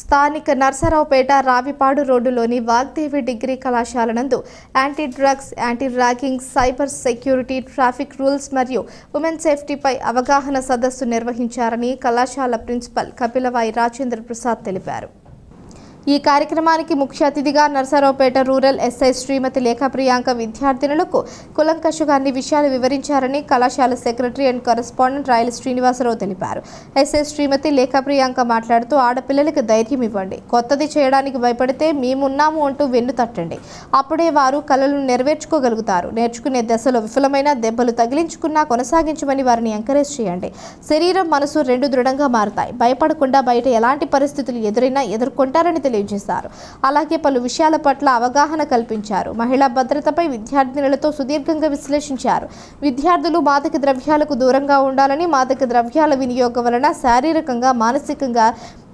స్థానిక నర్సరావుపేట రావిపాడు రోడ్డులోని వాగ్దేవి డిగ్రీ కళాశాల నందు anti drugs anti ragging cyber security traffic rules మరియు ఉమెన్ సేఫ్టీపై అవగాహన సదస్సు నిర్వహించారని కళాశాల ప్రిన్సిపల్ కపిలవాయి రాజేంద్ర ప్రసాద్ తెలిపారు. ఈ కార్యక్రమానికి ముఖ్య అతిథిగా నర్సరావుపేట రూరల్ ఎస్ఐ శ్రీమతి లేఖా ప్రియాంక విద్యార్థినులకు కులంకషుగా అన్ని విషయాలు వివరించారని కళాశాల secretary and correspondent Rayala Srinivasarao తెలిపారు. ఎస్ఐ శ్రీమతి లేఖా ప్రియాంక మాట్లాడుతూ ఆడపిల్లలకు ధైర్యం ఇవ్వండి. కొత్తది చేయడానికి భయపడితే మేమున్నాము అంటూ వెన్ను తట్టండి. అప్పుడే వారు కళలను నెరవేర్చుకోగలుగుతారు. నేర్చుకునే దశలో విఫలమైన దెబ్బలు తగిలించుకున్నా కొనసాగించమని వారిని ఎంకరేజ్ చేయండి. శరీరం మనసు రెండు దృఢంగా మారుతాయి. భయపడకుండా బయట ఎలాంటి పరిస్థితులు ఎదురైనా ఎదుర్కొంటారని తెలియజేశారు. అలాగే పలు విషయాల పట్ల అవగాహన కల్పించారు. మహిళా భద్రతపై విద్యార్థినులతో సుదీర్ఘంగా విశ్లేషించారు. విద్యార్థులు మాదక ద్రవ్యాలకు దూరంగా ఉండాలని మాదక ద్రవ్యాల వినియోగం వలన శారీరకంగా మానసికంగా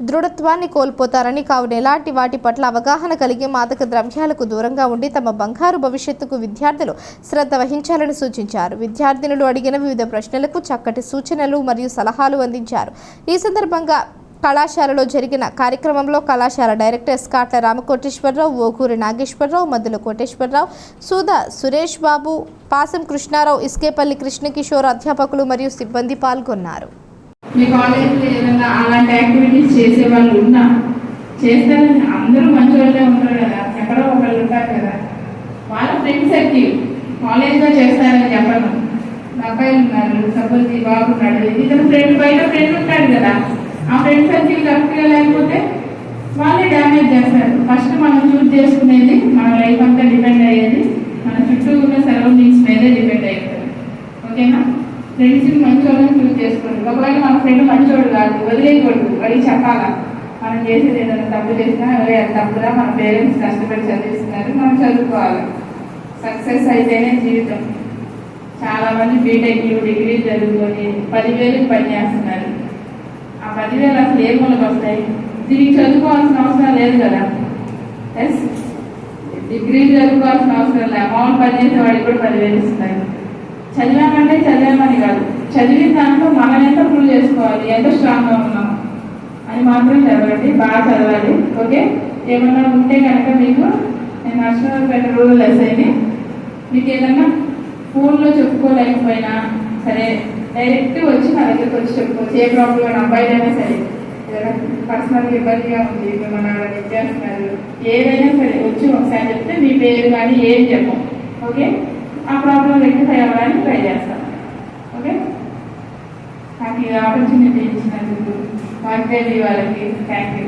దృఢత్వాన్ని కోల్పోతారని కావున ఎలాంటి వాటి పట్ల అవగాహన కలిగి మాదక ద్రవ్యాలకు దూరంగా ఉండి తమ బంగారు భవిష్యత్తుకు విద్యార్థులు శ్రద్ధ వహించాలని సూచించారు. విద్యార్థినులు అడిగిన వివిధ ప్రశ్నలకు చక్కటి సూచనలు మరియు సలహాలు అందించారు. ఈ సందర్భంగా కళాశాలలో జరిగిన కార్యక్రమంలో కళాశాల డైరెక్టర్ స్కాట్ల రామకోటేశ్వరరావు ఓకూరి నాగేశ్వరరావు మద్దుల కోటేశ్వరరావు సుధా సురేష్ బాబు పాసం కృష్ణారావు ఇస్కేపల్లి కృష్ణకిషోర్ అధ్యాపకులు మరియు సిబ్బంది పాల్గొన్నారు. మీ కాలేజీలో ఏదైనా అలాంటి యాక్టివిటీస్ చేసే వాళ్ళు ఉన్నా చేస్తారని అందరూ మంచి వాళ్ళే ఉంటారు కదా. ఎక్కడో ఒకళ్ళు ఉంటారు కదా. వాళ్ళ ఫ్రెండ్స్ సర్కిల్ కాలేజ్లో చేస్తారని చెప్పను. నా అబ్బాయిలు ఉన్నారు సపోజ్ ఈ బాబు ఉన్నాడు ఇతను ఫ్రెండ్ బయట ఫ్రెండ్ ఉంటాడు కదా. ఆ ఫ్రెండ్ సర్కిల్ కరెక్ట్గా లేకపోతే వాళ్ళే డ్యామేజ్ చేస్తారు. ఫస్ట్ మనం చూస్ చేసుకునేది మన లైఫ్ అంతా డిపెండ్ అయ్యేది. మన చుట్టూ ఉన్న సరౌండింగ్స్ మీదే డిపెండ్ అవుతుంది ఓకేనా ఫ్రెండ్స్ మంచి వాళ్ళని చూస్ చేసుకోండి. ఒకవేళ మన ఫ్రెండ్ మంచోడు కాదు వదిలేయకూడదు. వాడికి చెప్పాలా? మనం చేసేది ఏదైనా తప్పు చేసినా అరే తప్పురా మన పేరెంట్స్ కష్టపడి చదివిస్తున్నారు మనం చదువుకోవాలి. సక్సెస్ అయితేనే జీవితం. చాలామంది బీటెక్లు డిగ్రీ చదువుకొని పదివేలకు పని చేస్తున్నారు. పదివేలు అసలు ఏ మూలకు వస్తాయి. దీనికి చదువుకోవాల్సిన అవసరం లేదు కదా. ఎస్ డిగ్రీ చదువుకోవాల్సిన అవసరం లేదు. మామూలు పని చేసే వాడికి కూడా పదివేలు ఇస్తాయి. చదివామంటే చదివామని కాదు. చదివిన దాంట్లో మనం ఎంత ప్రూవ్ చేసుకోవాలి? ఎంత స్ట్రాంగ్గా ఉన్నాం? అని మాత్రం చదవండి. బాగా చదవాలి. ఓకే ఏమన్నా ఉంటే కనుక మీకు నేను నర్సరావుపేట రూరల్ లెస్ మీకు ఏదన్నా ఫోన్లో చెప్పుకోలేకపోయినా సరే డైరెక్ట్ వచ్చి నా దగ్గరకు వచ్చి చెప్పుకోవచ్చు. ఏ ప్రాబ్లం అబ్బాయిలైనా సరే పర్సనల్ ఇబ్బందిగా ఉంది మన అలా ఏదైనా సరే వచ్చి ఒకసారి చెప్తే మీ పేరు కానీ ఏం చెప్పం. ఓకే? ఆ ప్రాబ్లం రెక్టిఫై అవ్వడానికి ట్రై చేస్తాం. ఓకే? నాకు ఈ ఆపర్చునిటీ ఇచ్చినందుకు వాగ్దేవి వాళ్ళకి థ్యాంక్ యూ